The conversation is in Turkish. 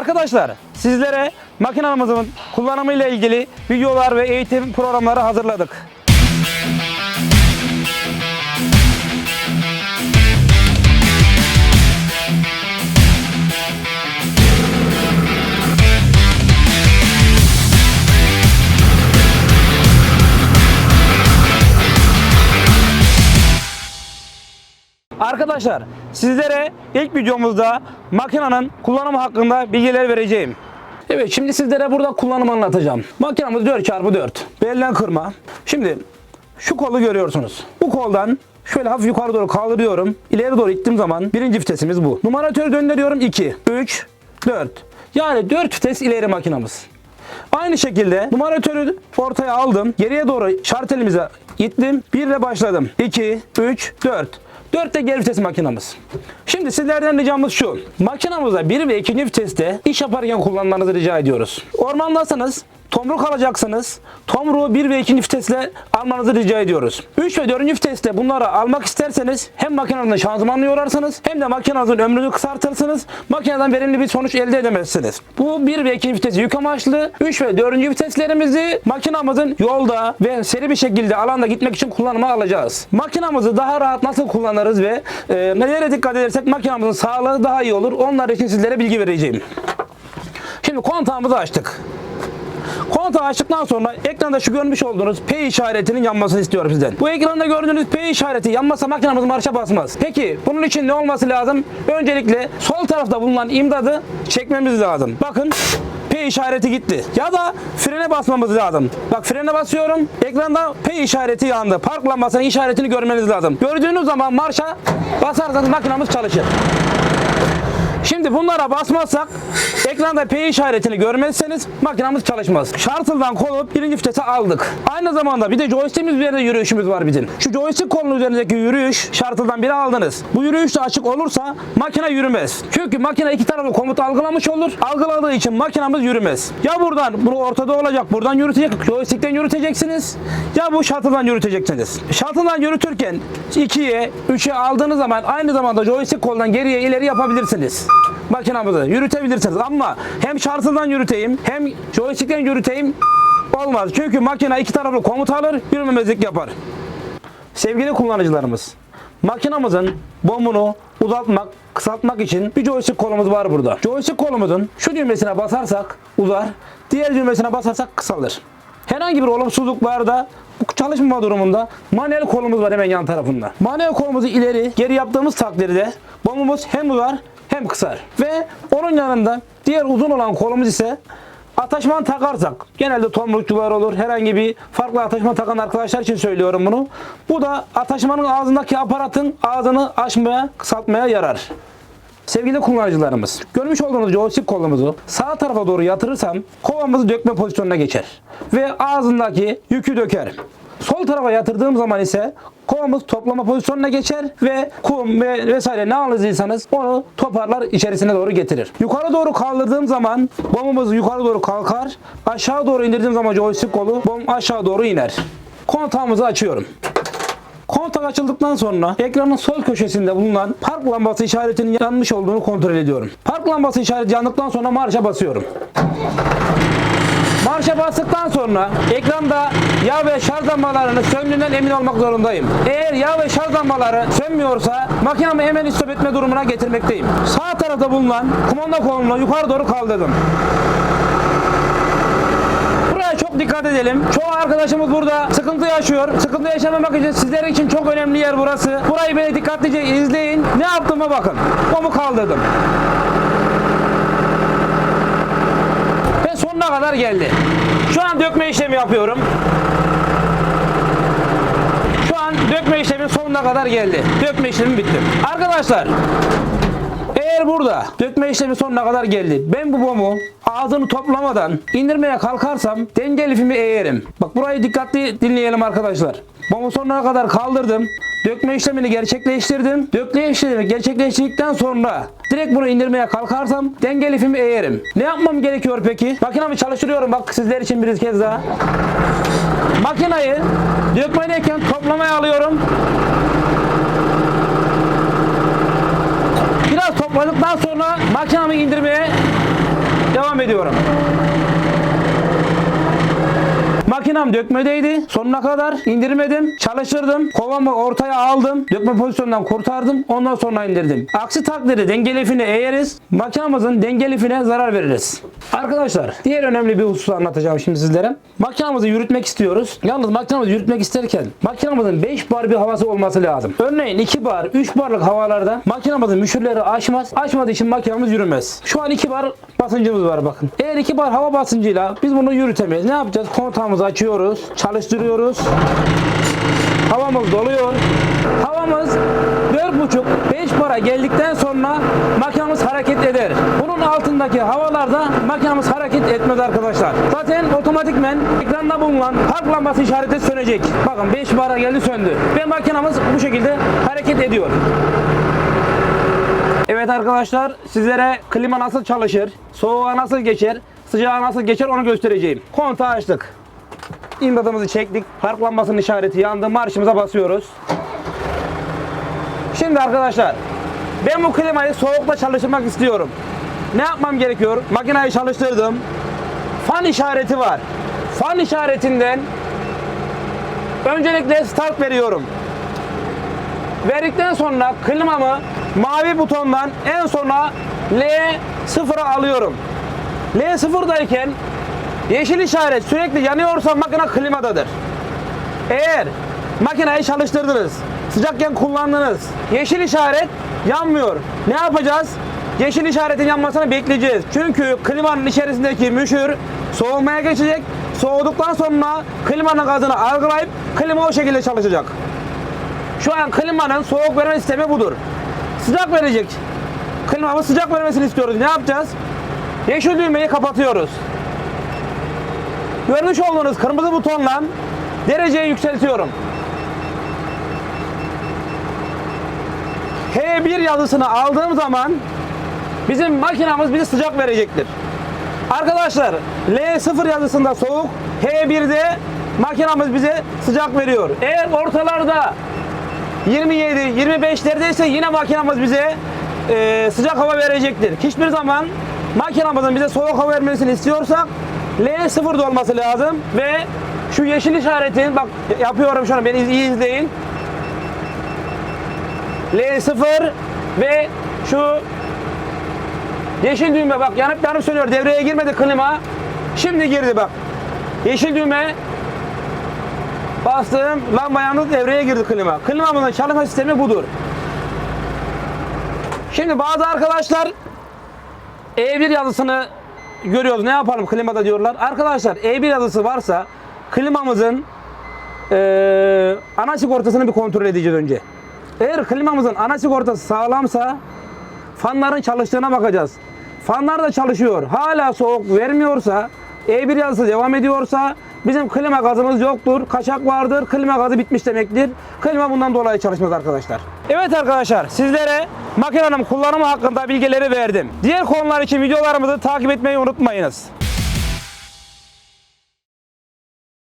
Arkadaşlar sizlere makinamızın kullanımıyla ilgili videolar ve eğitim programları hazırladık. Arkadaşlar sizlere ilk videomuzda makinenin kullanımı hakkında bilgiler vereceğim. Evet şimdi sizlere burada kullanımı anlatacağım. Makinamız 4x4. Belden kırma. Şimdi şu kolu görüyorsunuz. Bu koldan şöyle hafif yukarı doğru kaldırıyorum. İleri doğru ittiğim zaman birinci vitesimiz bu. Numaratörü döndürüyorum 2, 3, 4. Yani 4 vites ileri makinamız. Aynı şekilde numaratörü ortaya aldım. Geriye doğru şartelimize ittim. 1 ile başladım. 2, 3, 4. 4 de geri vites makinamız. Şimdi sizlerden ricamız şu. Makinamızda 1 ve 2. viteste iş yaparken kullanmanızı rica ediyoruz. Ormandasınız. Tomruk alacaksınız. Tomruğu 1 ve 2. vitesle almanızı rica ediyoruz. 3 ve 4. viteste bunları almak isterseniz hem makinenizin şanzımanını yorarsınız hem de makinenizin ömrünü kısaltırsınız. Makineden verimli bir sonuç elde edemezsiniz. Bu 1 ve 2. vitesi yük amaçlı. 3 ve 4. viteslerimizi makinamızın yolda ve seri bir şekilde alanda gitmek için kullanıma alacağız. Makinamızı daha rahat nasıl kullanırız ve e, nelere dikkat edersek makinamızın sağlığı daha iyi olur. Onlar için sizlere bilgi vereceğim. Şimdi kontağımızı açtık. Kontağı açtıktan sonra ekranda şu görmüş olduğunuz P işaretinin yanmasını istiyorum sizden. Bu ekranda gördüğünüz P işareti yanmazsa makinamız marşa basmaz. Peki bunun için ne olması lazım? Öncelikle sol tarafta bulunan imdadı çekmemiz lazım. Bakın P işareti gitti. Ya da frene basmamız lazım. Bak frene basıyorum. Ekranda P işareti yandı. Park lambasının işaretini görmeniz lazım. Gördüğünüz zaman marşa basarsanız makinamız çalışır. Şimdi bunlara basmazsak ekranda P işaretini görmezseniz makinamız çalışmaz. Şartıldan kolup birinci vitese aldık. Aynı zamanda bir de joystick'imiz üzerinde yürüyüşümüz var bizim. Şu joystick kolunun üzerindeki yürüyüş şartıldan biri aldınız. Bu yürüyüş de açık olursa makine yürümez. Çünkü makine iki taraflı komut algılamış olur. Algıladığı için makinamız yürümez. Ya buradan bu ortada olacak buradan yürütecek joystick'ten yürüteceksiniz. Ya bu şartıldan yürüteceksiniz. Şartıldan yürütürken 2'ye 3'e aldığınız zaman aynı zamanda joystick koldan geriye ileri yapabilirsiniz makinamızı yürütebilirsiniz ama hem şartından yürüteyim hem joystickten yürüteyim olmaz. Çünkü makine iki taraflı komut alır yürümemezlik yapar. Sevgili kullanıcılarımız makinamızın bombunu uzatmak, kısaltmak için bir joystick kolumuz var burada. Joystick kolumuzun şu düğmesine basarsak uzar, diğer düğmesine basarsak kısalır. Herhangi bir olumsuzluklarda çalışmama durumunda manuel kolumuz var hemen yan tarafında. Manuel kolumuzu ileri geri yaptığımız takdirde bombumuz hem uzar hem kısar. Ve onun yanında diğer uzun olan kolumuz ise ataşman takarsak genelde tomrukçular olur herhangi bir farklı ataşma takan arkadaşlar için söylüyorum bunu. Bu da ataşmanın ağzındaki aparatın ağzını açmaya kısaltmaya yarar. Sevgili kullanıcılarımız, görmüş olduğunuz joystick kolumuzu sağ tarafa doğru yatırırsam kovamızı dökme pozisyonuna geçer ve ağzındaki yükü döker. Sol tarafa yatırdığım zaman ise kovamız toplama pozisyonuna geçer ve kum ve vesaire ne alırdıysanız onu toparlar içerisine doğru getirir. Yukarı doğru kaldırdığım zaman bombumuz yukarı doğru kalkar. Aşağı doğru indirdiğim zaman joystick kolu bom aşağı doğru iner. Kontağımızı açıyorum. Kontak açıldıktan sonra ekranın sol köşesinde bulunan park lambası işaretinin yanmış olduğunu kontrol ediyorum. Park lambası işareti yandıktan sonra marşa basıyorum. Marşa bastıktan sonra ekranda yağ ve şarj lambalarının söndüğünden emin olmak zorundayım. Eğer yağ ve şarj lambaları sönmüyorsa makinamı hemen istop etme durumuna getirmekteyim. Sağ tarafta bulunan kumanda kolunu yukarı doğru kaldırdım. Çok dikkat edelim. Çoğu arkadaşımız burada sıkıntı yaşıyor. Sıkıntı yaşamamak için sizler için çok önemli yer burası. Burayı böyle dikkatlice izleyin. Ne yaptığıma bakın. Bomu kaldırdım. Sonuna kadar geldi. Şu an dökme işlemi yapıyorum. Şu an dökme işlemi sonuna kadar geldi. Dökme işlemi bitti. Arkadaşlar eğer burada dökme işlemi sonuna kadar geldi. Ben bu bomu ağzını toplamadan indirmeye kalkarsam denge lifimi eğerim. Bak burayı dikkatli dinleyelim arkadaşlar. Bomu sonuna kadar kaldırdım. Dökme işlemini gerçekleştirdim. Dökme işlemi gerçekleştirdikten sonra direkt bunu indirmeye kalkarsam denge lifimi eğerim. Ne yapmam gerekiyor peki? Makinamı çalıştırıyorum bak sizler için bir kez daha. Makinayı dökmedeyken toplamaya alıyorum. Biraz topladıktan sonra makinamı indirmeye ediyorum. Makinem dökmedeydi. Sonuna kadar indirmedim. Çalıştırdım. Kovamı ortaya aldım. Dökme pozisyonundan kurtardım. Ondan sonra indirdim. Aksi takdirde dengelifini eğeriz. Makinamızın dengelifine zarar veririz. Arkadaşlar diğer önemli bir husus anlatacağım şimdi sizlere. Makinamızı yürütmek istiyoruz. Yalnız makinamızı yürütmek isterken makinamızın 5 bar bir havası olması lazım. Örneğin 2 bar, 3 barlık havalarda makinamızın müşürleri aşmaz. Aşmadığı için makinamız yürümez. Şu an 2 bar basıncımız var bakın. Eğer 2 bar hava basıncıyla biz bunu yürütemeyiz. Ne yapacağız? Kontağımızı açıyoruz. Çalıştırıyoruz. Havamız doluyor. Havamız 4,5-5 para geldikten sonra makinamız hareket eder. Bunun altındaki havalarda makinamız hareket etmez arkadaşlar. Zaten otomatikmen ekranda bulunan park lambası işareti sönecek. Bakın 5 bara geldi söndü. Ve makinamız bu şekilde hareket ediyor. Evet arkadaşlar sizlere klima nasıl çalışır, soğuğa nasıl geçer, sıcağa nasıl geçer onu göstereceğim. Kontağı açtık. İmdatımızı çektik. Park lambasının işareti yandı. Marşımıza basıyoruz. Şimdi arkadaşlar ben bu klimayı soğukta çalıştırmak istiyorum. Ne yapmam gerekiyor? Makineyi çalıştırdım. Fan işareti var. Fan işaretinden öncelikle start veriyorum. Verdikten sonra klimamı mavi butondan en sona L0'a alıyorum. L0'dayken yeşil işaret sürekli yanıyorsa makine klimadadır. Eğer makineyi çalıştırdınız, sıcakken kullandınız, yeşil işaret yanmıyor. Ne yapacağız? Yeşil işaretin yanmasını bekleyeceğiz. Çünkü klimanın içerisindeki müşür soğumaya geçecek. Soğuduktan sonra klimanın gazını algılayıp klima o şekilde çalışacak. Şu an klimanın soğuk verme sistemi budur. Sıcak verecek. Klimamız sıcak vermesini istiyoruz. Ne yapacağız? Yeşil düğmeyi kapatıyoruz. Görmüş olduğunuz kırmızı butonla dereceyi yükseltiyorum. H1 yazısını aldığım zaman bizim makinamız bize sıcak verecektir. Arkadaşlar L0 yazısında soğuk, H1'de makinamız bize sıcak veriyor. Eğer ortalarda 27, 25'lerdeyse yine makinamız bize e, sıcak hava verecektir. Hiçbir zaman makinamızın bize soğuk hava vermesini istiyorsak L0'da olması lazım ve şu yeşil işaretin bak yapıyorum şu an beni iyi izleyin. L0 ve şu yeşil düğme bak yanıp yanıp sönüyor. Devreye girmedi klima. Şimdi girdi bak. Yeşil düğme bastım lamba yandı devreye girdi klima. Klimamızın çalışma sistemi budur. Şimdi bazı arkadaşlar E1 yazısını görüyoruz. Ne yapalım klimada diyorlar. Arkadaşlar E1 yazısı varsa klimamızın eee ana sigortasını bir kontrol edeceğiz önce. Eğer klimamızın ana sigortası sağlamsa fanların çalıştığına bakacağız. Fanlar da çalışıyor. Hala soğuk vermiyorsa, E1 yazısı devam ediyorsa bizim klima gazımız yoktur. Kaçak vardır. Klima gazı bitmiş demektir. Klima bundan dolayı çalışmaz arkadaşlar. Evet arkadaşlar sizlere makinenin kullanımı hakkında bilgileri verdim. Diğer konular için videolarımızı takip etmeyi unutmayınız.